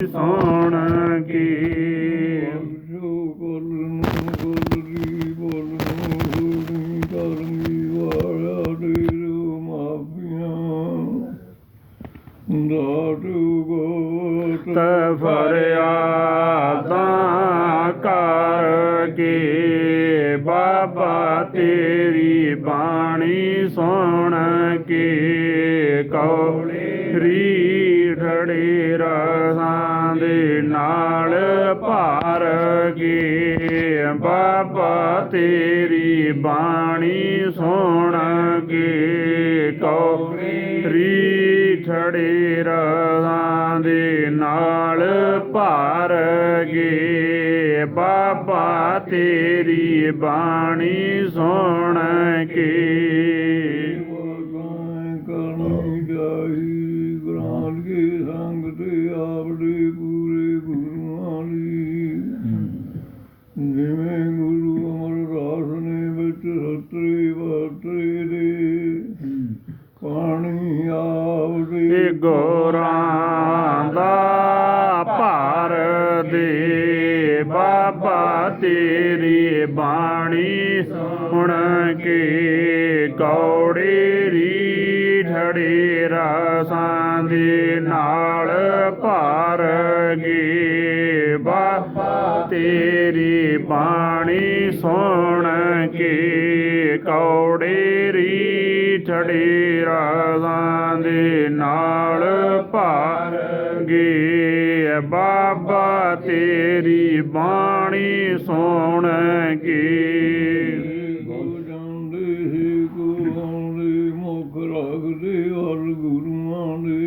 ਸੋਣ ਕੀ। ਜੋ ਗੁਰ ਨੂੰ ਗੁਰੀ ਬੋਲ ਨੂੰ ਕਰਮੀ ਵਾਲਾ ਡੇਰੂ ਮਾਪੀਆਂ। ਦਾਟੂ ਗੋਤ ਫਰਿਆਦਾਂ ਕਰ ਕੇ ਬਾਬਾ ਤੇਰੀ ਬਾਣੀ ਸੁਣ ਕੇ ਕੌੜੀ ਢੜੀ ਰਸਾਂ ਦੇ ਨਾਲ ਭਾਰ ਗੇ ਬਾਬਾ ਤੇਰੀ ਬਾਣੀ ਸੁਣ ਕੇ ਕੌੜੀ ਛੜੇ ਰਸਾਂ ਦੇ ਨਾਲ ਭਾਰ ਗੇ ਬਾਬਾ ਤੇਰੀ ਬਾਣੀ ਸੁਣ ਕੇ ਜਿਵੇਂ ਗੁਰੂ ਅਮਰਦਾਸ ਨੇ ਵਿੱਚ ਸਤਰੇ ਵਰਤੇ ਦੇ ਪਾਣੀ ਆਪਦੇ ਗੋਰਾਂ ਦਾ ਭਾਰ ਦੇ ਬਾਬਾ ਤੇਰੀ ਬਾਣੀ ਸੁਣ ਕੇ ਕੌੜੇ ਰੀ ਢੜੇ ਰਸਾਂ ਦੇ ਨਾਲ ਭਾਰ ਗੇ ਬਾਬਾ ਤੇਰੀ ਬਾਣੀ ਸੁਣ ਕੇ ਕੌੜੇ ਰੀ ਢੜੇ ਰਸਾਂ ਦੇ ਨਾਲ ਭਾਰ ਗੇ ਬਾਬਾ ਤੇਰੀ ਬਾਣੀ ਸੁਣ ਕੇ ਕੋ ਜਾਂਦੇ ਸੀ ਕੋ ਆਉਂਦੇ ਮੁਖ ਰੱਖਦੇ ਹਰ ਗੁਰੂਆਂ ਦੇ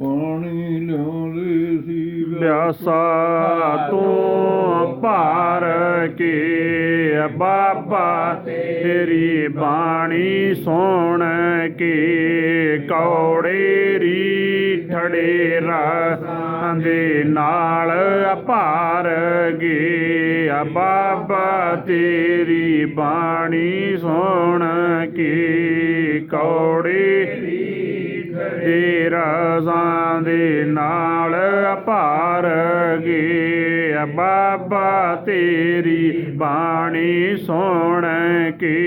ਪਾਣੀ ਲਿਆਉਂਦੇ ਸੀ। ਪਿਆਸਾ ਤੂੰ ਭਾਰ ਕੇ ਬਾਬਾ ਤੇਰੀ ਬਾਣੀ ਸੁਣ ਕੇ ਕੌੜੇ ਰੀ ਠੜੇ ਦੇ ਨਾਲ ਭਾਰ ਗੇ ਬਾਬਾ ਤੇਰੀ ਬਾਣੀ ਸੁਣ ਕੇ ਕੌੜੇ ਤੇਰਾ ਸਾਂ ਦੇ ਨਾਲ ਭਾਰ ਗੇ ਬਾਬਾ ਤੇਰੀ ਬਾਣੀ ਸੁਣ ਕੇ।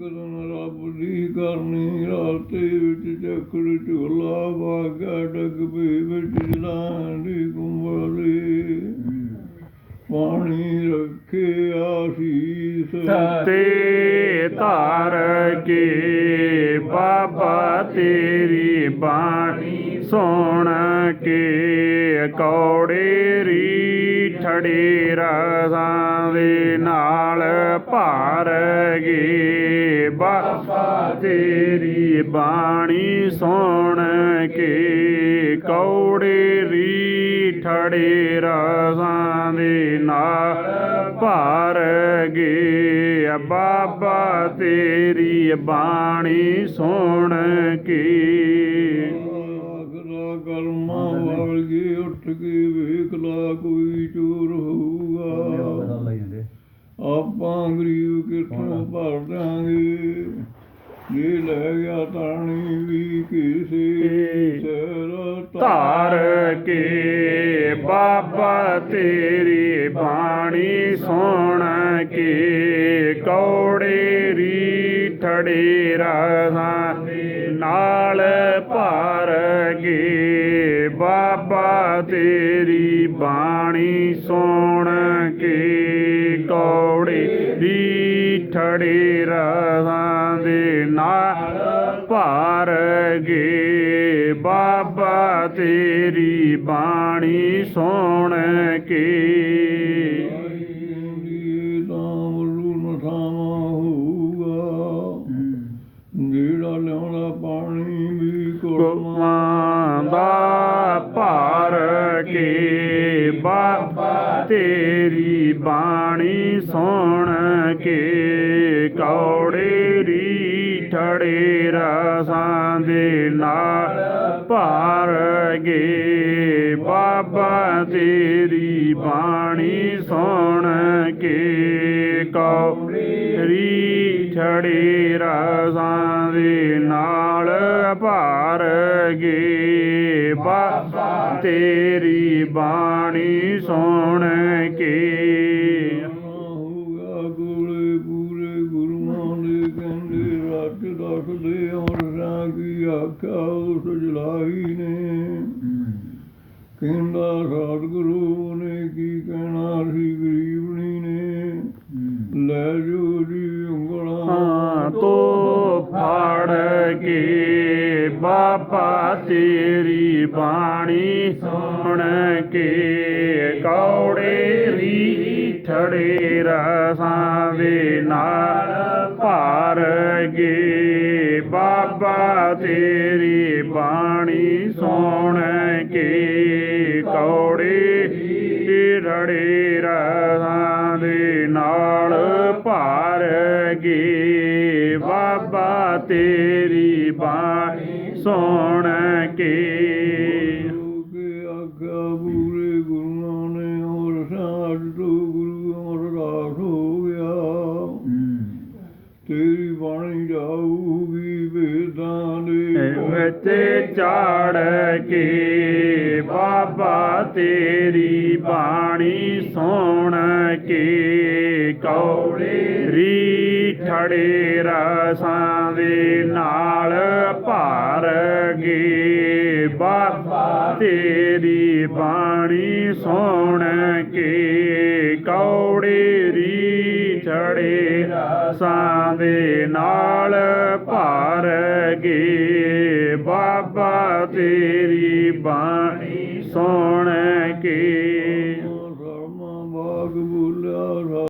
ਕਰਨ ਰੱਬ ਦੀ ਕਰਨੀ ਰਾਤੇ ਵਿੱਚ ਚੱਕਰ ਝੋਲਾ ਵਾਗਾ ਡਗਬੇ ਵਿੱਚ ਦੀ ਕੁੰਭਲੇ ਪਾਣੀ ਰੱਖੇ ਆਸੀਸ ਤੇ ਧਾਰ ਕੇ। ਬਾਬਾ ਬਾਣੀ ਸੁਣ ਕੇ ਕੌੜੇ ਰੀ ਠੜੇ ਰਸਾਂ ਦੇ ਨਾਲ ਭਾਰ ਗੇ। ਬਾਬਾ ਤੇਰੀ ਬਾਣੀ ਸੁਣ ਕੇ ਕੌੜੇ ਰੀ ਠੜੇ ਰਸਾਂ ਦੇ ਨਾਲ ਭਾਰ ਗੇ। ਬਾਬਾ ਤੇਰੀ ਬਾਣੀ ਸੁਣ ਕੇ ਕਰਮਾਂ ਵਾਲਗੇ ਉੱਠ ਕੇ ਵੇਖ ਲਾ ਕੋਈ ਚੋਰ ਹੋਊਗਾ। ਆਪਾਂ ਗਰੀਬ ਕਿੱਥੋਂ ਭਰ ਦਾਂਗੇ ਜੇ ਲੈ ਗਿਆ ਤਾਣੀ ਵੀ ਕਿਸੇ ਸਿਰ ਧਾਰ ਕੇ ਬਾਬਾ ਤੇਰੀ ਬਾਣੀ ਸੁਣ ਕੇ ਕੌੜੇ ਰੀ ਠੜੇ ਰਸਾਂ ਦੇ ਨਾਲ ਭਾਰ ਗੇ ਬਾਬਾ ਤੇਰੀ ਬਾਣੀ ਸੁਣ ਕੇ ਕੌੜੇ ਰੀ ਠੜੇ ਰਸਾਂ ਦੇ ਨਾਲ ਭਾਰ ਗੇ ਬਾਬਾ ਤੇਰੀ ਬਾਣੀ ਸੁਣ ਕੇ ਜਿਹੜਾ ਲਿਆਉਂਦਾ ਪਾਣੀ ਵੀ ਕੁਮਾਂ ਦਾ ਤੇਰੀ ਬਾਣੀ ਸੁਣ ਕੇ ਕੌੜੇ ਰੀ ਠੜੇ ਰਸਾਂ ਦੇ ਨਾਲ ਭਾਰ ਗੇ ਬਾਬਾ ਤੇਰੀ ਬਾਣੀ ਸੁਣ ਕੇ ਕੌੜੇ ਠੜੇ ਰਸਾਂ ਦੇ ਨਾਲ ਭਾਰ ਗੇ। ਬਾਬਾ ਤੇਰੀ ਬਾਣੀ ਸੁਣ ਕੇ। ਗੋਲੇ ਪੂਰੇ ਗੁਰੂਆਂ ਦੇ ਕਹਿੰਦੇ ਰੱਜ ਦੱਸਦੇ ਕੀ ਆਖਿਆ ਉਸ ਜਲਾਈ ਨੇ। ਕਹਿੰਦਾ ਸਤਿਗੁਰੂ ਨੇ ਕੀ ਕਹਿਣਾ ਸੀ ਗਰੀਬਣੀ ਨੇ ਲੈ ਜੋ ਜੀ ਤੋ ਫੜ ਕੇ ਬਾਬਾ ਤੇਰੀ ਬਾਣੀ ਸੁਣ ਕੇ ਕੌੜੇ ਰੀ ਠੜੇ ਰਸਾਂ ਦੇ ਨਾਲ ਭਾਰ ਗੇ ਬਾਬਾ ਤੇਰੀ ਬਾਣੀ ਸੁਣ ਕੇ ਕੌੜੇ ਰੜੇ ਰਸਾਂ ਦੇ ਨਾਲ ਭਾਰ ਗੇ ਤੇਰੀ ਬਾਣੀ ਸੁਣ ਕੇ। ਪੂਰੇ ਗੁਰੂਆਂ ਨੇ ਹੋਰ ਤੋਂ ਗੁਰੂ ਅਮਰਦਾਸ ਹੋ ਗਿਆ। ਤੇਰੀ ਬਾਣੀ ਜਾਊਗੀ ਵੇਦਾਂ ਦੇ ਵਿੱਚ ਚਾੜ ਕੇ ਬਾਬਾ ਤੇਰੀ ਬਾਣੀ ਸੁਣ ਕੇ ਕੌੜੇ ਠੜੇ ਰਸਾਂ ਦੇ ਨਾਲ ਭਾਰ ਗੇ। ਬਾਬਾ ਤੇਰੀ ਬਾਣੀ ਸੁਣ ਕੇ ਕੌੜੇ ਰੀ ਠੜੇ ਰਸਾਂ ਦੇ ਨਾਲ ਭਾਰ ਗੇ। ਬਾਬਾ, ਤੇਰੀ ਬਾਣੀ ਸੁਣ ਕੇ